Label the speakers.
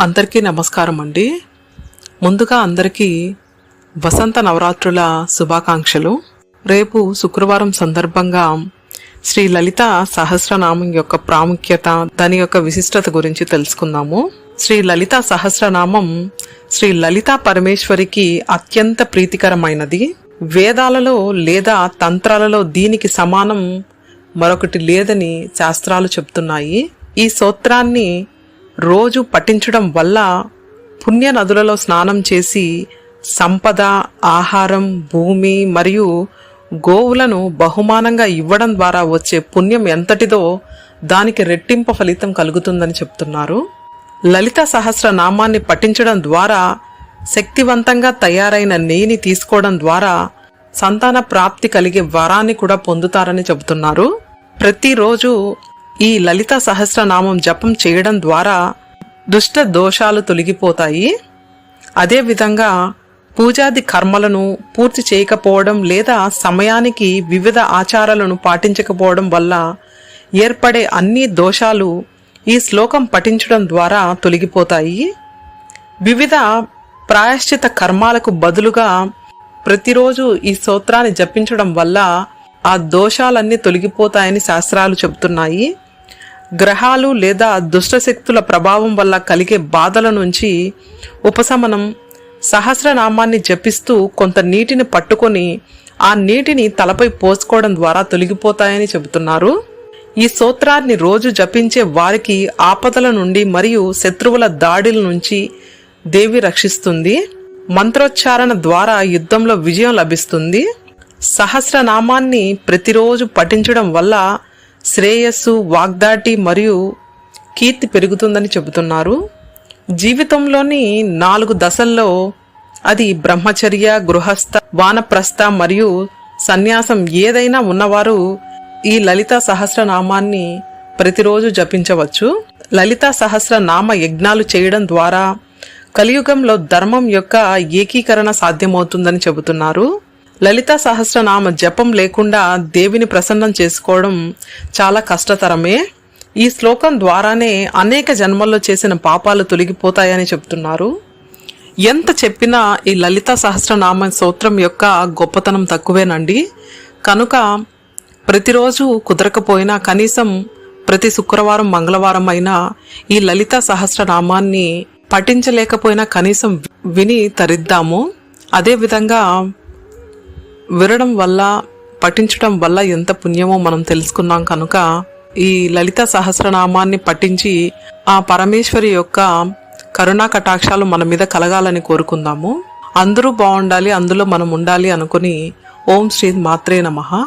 Speaker 1: అందరికీ నమస్కారం అండి. ముందుగా అందరికీ వసంత నవరాత్రుల శుభాకాంక్షలు. రేపు శుక్రవారం సందర్భంగా శ్రీ లలిత సహస్రనామం యొక్క ప్రాముఖ్యత దాని యొక్క విశిష్టత గురించి తెలుసుకుందాము. శ్రీ లలిత సహస్రనామం శ్రీ లలిత పరమేశ్వరికి అత్యంత ప్రీతికరమైనది. వేదాలలో లేదా తంత్రాలలో దీనికి సమానం మరొకటి లేదని శాస్త్రాలు చెప్తున్నాయి. ఈ సూత్రాన్ని రోజు పఠించడం వల్ల పుణ్య నదులలో స్నానం చేసి సంపద ఆహారం భూమి మరియు గోవులను బహుమానంగా ఇవ్వడం ద్వారా వచ్చే పుణ్యం ఎంతటిదో దానికి రెట్టింపు ఫలితం కలుగుతుందని చెప్తున్నారు. లలిత సహస్ర నామాన్ని పఠించడం ద్వారా శక్తివంతంగా తయారైన నెయ్యిని తీసుకోవడం ద్వారా సంతాన ప్రాప్తి కలిగే వరాన్ని కూడా పొందుతారని చెబుతున్నారు. ప్రతిరోజు ఈ లలిత సహస్రనామం జపం చేయడం ద్వారా దుష్ట దోషాలు తొలగిపోతాయి. అదేవిధంగా పూజాది కర్మలను పూర్తి చేయకపోవడం లేదా సమయానికి వివిధ ఆచారాలను పాటించకపోవడం వల్ల ఏర్పడే అన్ని దోషాలు ఈ శ్లోకం పఠించడం ద్వారా తొలగిపోతాయి. వివిధ ప్రాయశ్చిత కర్మాలకు బదులుగా ప్రతిరోజు ఈ స్తోత్రాన్ని జపించడం వల్ల ఆ దోషాలన్నీ తొలగిపోతాయని శాస్త్రాలు చెబుతున్నాయి. గ్రహాలు లేదా దుష్టశక్తుల ప్రభావం వల్ల కలిగే బాధల నుంచి ఉపశమనం సహస్రనామాన్ని జపిస్తూ కొంత నీటిని పట్టుకొని ఆ నీటిని తలపై పోసుకోవడం ద్వారా తొలగిపోతాయని చెబుతున్నారు. ఈ సూత్రాన్ని రోజు జపించే వారికి ఆపదల నుండి మరియు శత్రువుల దాడుల నుంచి దేవి రక్షిస్తుంది. మంత్రోచ్చారణ ద్వారా యుద్ధంలో విజయం లభిస్తుంది. సహస్రనామాన్ని ప్రతిరోజు పఠించడం వల్ల శ్రేయస్సు వాగ్దాటి మరియు కీర్తి పెరుగుతుందని చెబుతున్నారు. జీవితంలోని నాలుగు దశల్లో అది బ్రహ్మచర్య గృహస్థ వానప్రస్థ మరియు సన్యాసం ఏదైనా ఉన్నవారు ఈ లలిత సహస్రనామాన్ని ప్రతిరోజు జపించవచ్చు. లలిత సహస్రనామ యజ్ఞాలు చేయడం ద్వారా కలియుగంలో ధర్మం యొక్క ఏకీకరణ సాధ్యమవుతుందని చెబుతున్నారు. లలిత సహస్రనామ జపం లేకుండా దేవిని ప్రసన్నం చేసుకోవడం చాలా కష్టతరమే. ఈ శ్లోకం ద్వారానే అనేక జన్మల్లో చేసిన పాపాలు తొలగిపోతాయని చెప్తున్నారు. ఎంత చెప్పినా ఈ లలిత సహస్రనామ స్తోత్రం యొక్క గొప్పతనం తక్కువేనండి. కనుక ప్రతిరోజు కుదరకపోయినా కనీసం ప్రతి శుక్రవారం మంగళవారం అయినా ఈ లలిత సహస్రనామాన్ని పఠించలేకపోయినా కనీసం విని తరిద్దాము. అదేవిధంగా వినడం వల్ల పఠించడం వల్ల ఎంత పుణ్యమో మనం తెలుసుకున్నాం కనుక ఈ లలిత సహస్రనామాన్ని పఠించి ఆ పరమేశ్వరి యొక్క కరుణా కటాక్షాలు మన మీద కలగాలని కోరుకుందాము. అందరూ బాగుండాలి అందులో మనం ఉండాలి అనుకుని ఓం శ్రీ మాత్రే నమః.